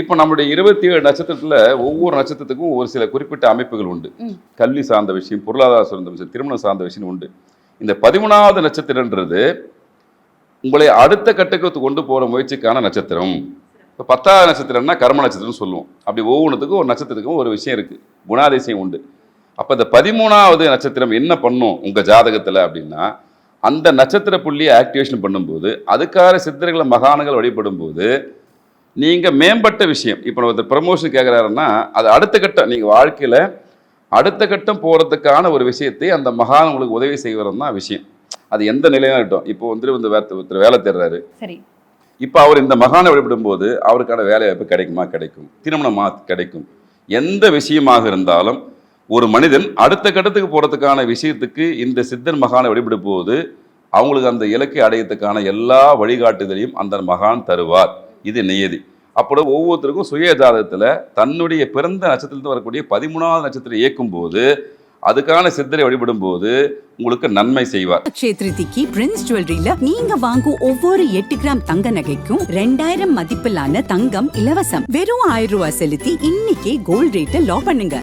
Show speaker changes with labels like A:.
A: இப்போ நம்முடைய இருபத்தி ஏழு நட்சத்திரத்துல ஒவ்வொரு நட்சத்திரத்துக்கும் ஒரு சில குறிப்பிட்ட அமைப்புகள் உண்டு. கல்வி சார்ந்த விஷயம் பொருளாதார சார்ந்த விஷயம் திருமணம் சார்ந்த விஷயம் உண்டு. இந்த பதிமூணாவது நட்சத்திரன்றது உங்களை அடுத்த கட்டத்துக்கு கொண்டு போற முயற்சிக்கான நட்சத்திரம். இப்போ பத்தாவது நட்சத்திரம்னா கர்ம நட்சத்திரம்னு சொல்லுவோம். அப்படி ஒவ்வொன்றுத்துக்கும் ஒரு நட்சத்திரத்துக்கும் ஒரு விஷயம் இருக்கு. குணாதிசயம் உண்டு. அப்போ இந்த பதிமூணாவது நட்சத்திரம் என்ன பண்ணும் உங்க ஜாதகத்துல அப்படின்னா அந்த நட்சத்திர புள்ளியை ஆக்டிவேஷன் பண்ணும்போது அதுக்காக சித்தர்களை மகான்கள் வழிபடும் போது நீங்கள் மேம்பட்ட விஷயம். இப்போ ஒருத்தர் ப்ரமோஷன் கேட்குறாருன்னா அது அடுத்த கட்டம் நீங்கள் வாழ்க்கையில் அடுத்த கட்டம் போகிறதுக்கான ஒரு விஷயத்தை அந்த மகான் உங்களுக்கு உதவி செய்வதும் தான் விஷயம். அது எந்த நிலையாக இருக்கட்டும். இப்போ வந்து வந்து ஒருத்தர் வேலை தேடுறாரு.
B: சரி.
A: இப்போ அவர் இந்த மகானை வழிபடும் போது அவருக்கான வேலை வாய்ப்பு கிடைக்குமா? கிடைக்கும். திருமணமா? கிடைக்கும். எந்த விஷயமாக இருந்தாலும் ஒரு மனிதன் அடுத்த கட்டத்துக்கு போகிறதுக்கான விஷயத்துக்கு இந்த சித்தன் மகானை வழிபடும் போது அவங்களுக்கு அந்த இலக்கை அடையத்துக்கான எல்லா வழிகாட்டுதலையும் அந்த மகான் தருவார். இது நியதி. அப்போ ஒவ்வொருத்தருக்கும் சுய ஜாதகத்தில் தன்னுடைய பிறந்த நட்சத்திரத்தில் வரக்கூடிய பதிமூணாவது நட்சத்திரம் இயக்கும் போது அதுக்கான சித்தரை வழிபடும் போது உங்களுக்கு நன்மை செய்வார்.
C: க்ஷேத்ரிதிக்கு பிரின்ஸ் ஜுவல்லரியில நீங்க வாங்கும் ஒவ்வொரு எட்டு கிராம் தங்க நகைக்கும் ரெண்டாயிரம் மதிப்பிலான தங்கம் இலவசம். வெறும் ஆயிரம் ரூபாய் செலுத்தி இன்னைக்கே கோல்ட் ரேட்டை லாக் பண்ணுங்க.